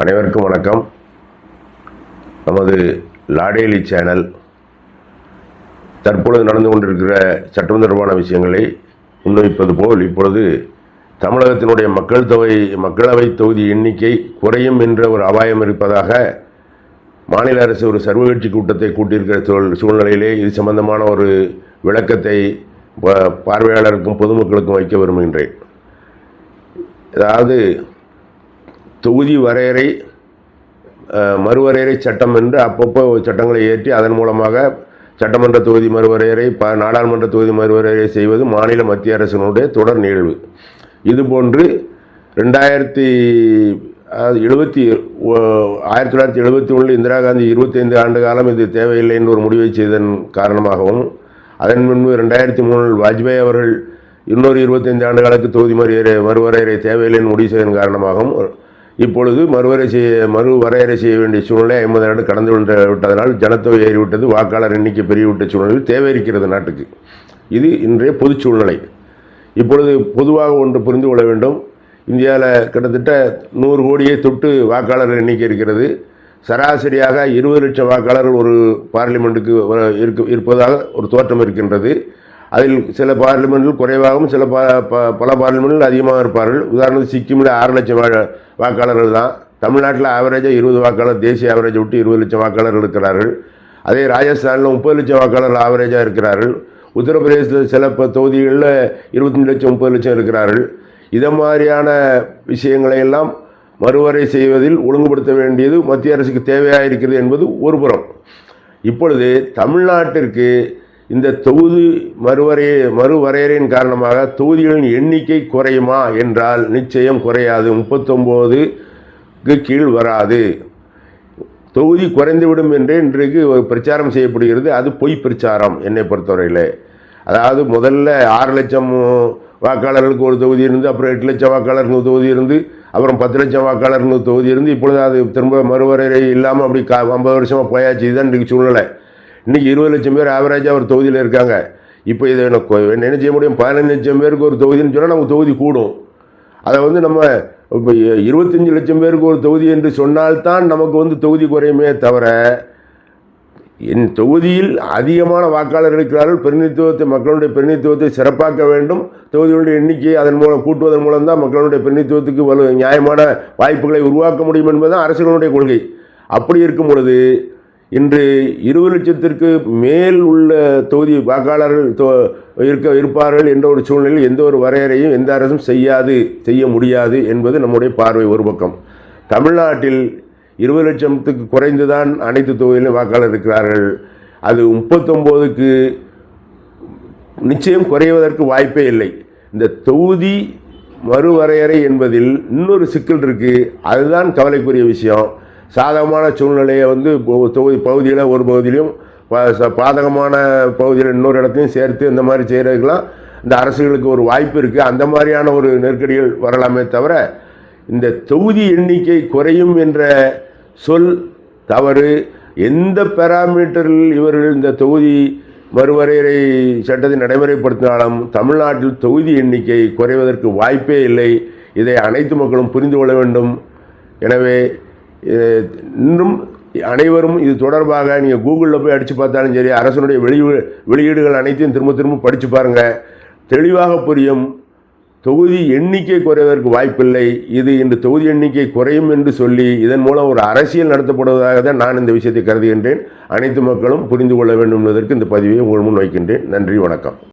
அனைவருக்கும் வணக்கம். நமது லாடேலி சேனல் தற்பொழுது நடந்து கொண்டிருக்கிற சட்டம் தொடர்பான விஷயங்களை முன்வைப்பது போல் இப்பொழுது தமிழகத்தினுடைய மக்கள் தொகை மக்களவை தொகுதி எண்ணிக்கை குறையும் என்ற ஒரு அபாயம் இருப்பதாக மாநில அரசு ஒரு சர்வகட்சி கூட்டத்தை கூட்டியிருக்கிற சூழ் சூழ்நிலையிலே இது சம்பந்தமான ஒரு விளக்கத்தை ப- பார்வையாளருக்கும் பொதுமக்களுக்கும் வைக்க விரும்புகின்றேன். அதாவது தொகுதி வரையறை மறுவரையறை சட்டம் என்று அப்பப்போ சட்டங்களை ஏற்றி அதன் மூலமாக சட்டமன்ற தொகுதி மறுவரையறை ப நாடாளுமன்ற தொகுதி மறுவரையறை செய்வது மாநில மத்திய அரசினுடைய தொடர் நிகழ்வு. இதுபோன்று ரெண்டாயிரத்தி எழுபத்தி ஆயிரத்தி தொள்ளாயிரத்தி எழுபத்தி ஒன்றில் இந்திரா காந்தி இருபத்தைந்து ஆண்டு காலம் இது தேவையில்லை என்று ஒரு முடிவை செய்ததன் காரணமாகவும் அதன் முன்பு ரெண்டாயிரத்தி மூணில் வாஜ்பாய் அவர்கள் இன்னொரு இருபத்தைந்து ஆண்டு காலத்துக்கு தொகுதி மறுவரை மறுவரையறை தேவையில்லைன்னு முடிவு செய்ததன் காரணமாகவும் இப்பொழுது மறுவரை செய்ய மறு வரையறை செய்ய வேண்டிய சூழ்நிலை ஐம்பது ஆண்டு கடந்து விட்ட விட்டதனால் ஜனத்தொகை ஏறிவிட்டது. வாக்காளர் எண்ணிக்கை பெருகிவிட்ட சூழ்நிலையில் தேவை இருக்கிறது நாட்டுக்கு. இது இன்றைய பொது சூழ்நிலை. இப்பொழுது பொதுவாக ஒன்று புரிந்து கொள்ள வேண்டும். இந்தியாவில் கிட்டத்தட்ட நூறு கோடியை தொட்டு வாக்காளர் எண்ணிக்கை இருக்கிறது. சராசரியாக இருபது லட்சம் வாக்காளர்கள் ஒரு பார்லிமெண்ட்டுக்கு இருக்கு இருப்பதாக ஒரு தோற்றம் இருக்கின்றது. அதில் சில பார்லிமெண்டில் குறைவாகவும் சில ப ப- பல பார்லிமெண்டில் அதிகமாக இருப்பார்கள். உதாரணத்துக்கு சிக்கிமில் ஆறு லட்சம் வா- வாக்காளர்கள் தான். தமிழ்நாட்டில் ஆவரேஜாக இருபது வாக்காளர் தேசிய ஆவரேஜை விட்டு இருபது லட்சம் வாக்காளர்கள் இருக்கிறார்கள். அதே ராஜஸ்தானில் முப்பது லட்சம் வாக்காளர்கள் ஆவரேஜாக இருக்கிறார்கள். உத்தரப்பிரதேசத்தில் சில ப- தொகுதிகளில் இருபத்தஞ்சு லட்சம் முப்பது லட்சம் இருக்கிறார்கள். இதை மாதிரியான விஷயங்களை எல்லாம் மறுவரை செய்வதில் ஒழுங்குபடுத்த வேண்டியது மத்திய அரசுக்கு தேவையாக இருக்கிறது என்பது ஒரு புறம். இப்பொழுது தமிழ்நாட்டிற்கு இந்த தொகுதி மறுவரைய மறுவரையறையின் காரணமாக தொகுதிகளின் எண்ணிக்கை குறையுமா என்றால் நிச்சயம் குறையாது. முப்பத்தொம்போதுக்கு கீழ் வராது. தொகுதி குறைந்துவிடும் என்று இன்றைக்கு ஒரு பிரச்சாரம் செய்யப்படுகிறது. அது பொய் பிரச்சாரம் என்னை பொறுத்தவரையில். அதாவது முதல்ல ஆறு லட்சம் வாக்காளர்களுக்கு ஒரு தொகுதி இருந்து அப்புறம் எட்டு லட்சம் வாக்காளருக்கு தொகுதி இருந்து அப்புறம் பத்து லட்சம் வாக்காளருக்கு தொகுதி இருந்து இப்பொழுது அது திரும்ப மறுவரையறை இல்லாமல் அப்படி கா ஐம்பது வருஷமாக போயாச்சு. இதுதான் இன்றைக்கு சூழ்நிலை. இன்றைக்கி இருபது லட்சம் பேர் ஆவரேஜாக ஒரு தொகுதியில் இருக்காங்க. இப்போ இதை எனக்கு என்ன செய்ய முடியும்? பதினஞ்சு லட்சம் பேருக்கு ஒரு தொகுதின்னு சொன்னால் நமக்கு தொகுதி கூடும். அதை வந்து நம்ம இப்போ இருபத்தஞ்சி லட்சம் பேருக்கு ஒரு தொகுதி என்று சொன்னால்தான் நமக்கு வந்து தொகுதி குறையுமே தவிர என் தொகுதியில் அதிகமான வாக்காளர் இருக்கிறார்கள். பிரதிநிதித்துவத்தை மக்களுடைய பிரதிநிதித்துவத்தை சிறப்பாக்க வேண்டும். தொகுதிகளுடைய எண்ணிக்கையை அதன் மூலம் கூட்டுவதன் மூலம் தான் மக்களுடைய பிரதிநிதித்துவத்துக்கு வலு நியாயமான வாய்ப்புகளை உருவாக்க முடியும் என்பதுதான் அரசுகளுடைய கொள்கை. அப்படி இருக்கும் பொழுது இன்று இருபது லட்சத்திற்கு மேல் உள்ள தொகுதி வாக்காளர்கள் தொ- இருக்க இருப்பார்கள் என்ற ஒரு சூழ்நிலையில் எந்த ஒரு வரையறையும் எந்த அரசும் செய்யாது செய்ய முடியாது என்பது நம்முடைய பார்வை ஒரு பக்கம். தமிழ்நாட்டில் இருபது லட்சத்துக்கு குறைந்துதான் அனைத்து தொகுதியிலும் வாக்காளர் இருக்கிறார்கள். அது முப்பத்தொம்போதுக்கு நிச்சயம் குறைவதற்கு வாய்ப்பே இல்லை. இந்த தொகுதி மறுவரையறை என்பதில் இன்னொரு சிக்கல் இருக்குது அதுதான் கவலைக்குரிய விஷயம். சாதகமான சூழ்நிலையை வந்து தொகுதி பகுதியில் ஒரு பகுதியிலையும் பாதகமான பகுதியில் இன்னொரு இடத்தையும் சேர்த்து இந்த மாதிரி செய்கிறதுக்கெல்லாம் இந்த அரசுகளுக்கு ஒரு வாய்ப்பு இருக்குது அந்த மாதிரியான ஒரு நெருக்கடிகள் வரலாமே தவிர இந்த தொகுதி எண்ணிக்கை குறையும் என்ற சொல் தவறு எந்த பெராமீட்டரில் இவர்கள் இந்த தொகுதி மறுவரையறை சட்டத்தை நடைமுறைப்படுத்தினாலும் தமிழ்நாட்டில் தொகுதி எண்ணிக்கை குறைவதற்கு வாய்ப்பே இல்லை. இதை அனைத்து மக்களும் புரிந்து கொள்ள வேண்டும். எனவே இன்னும் அனைவரும் இது தொடர்பாக நீங்கள் கூகுளில் போய் அடித்து பார்த்தாலும் சரி அரசனுடைய வெளியீடு வெளியீடுகள் அனைத்தையும் திரும்ப திரும்ப படித்து பாருங்கள் தெளிவாக புரியும். தொகுதி எண்ணிக்கை குறைவதற்கு வாய்ப்பில்லை. இது இன்று தொகுதி எண்ணிக்கை குறையும் என்று சொல்லி இதன் மூலம் ஒரு அரசியல் நடத்தப்படுவதாக தான் நான் இந்த விஷயத்தை கருதுகின்றேன். அனைத்து மக்களும் புரிந்து கொள்ள வேண்டும் என்பதற்கு இந்த பதிவை உங்கள் முன் வைக்கின்றேன். நன்றி வணக்கம்.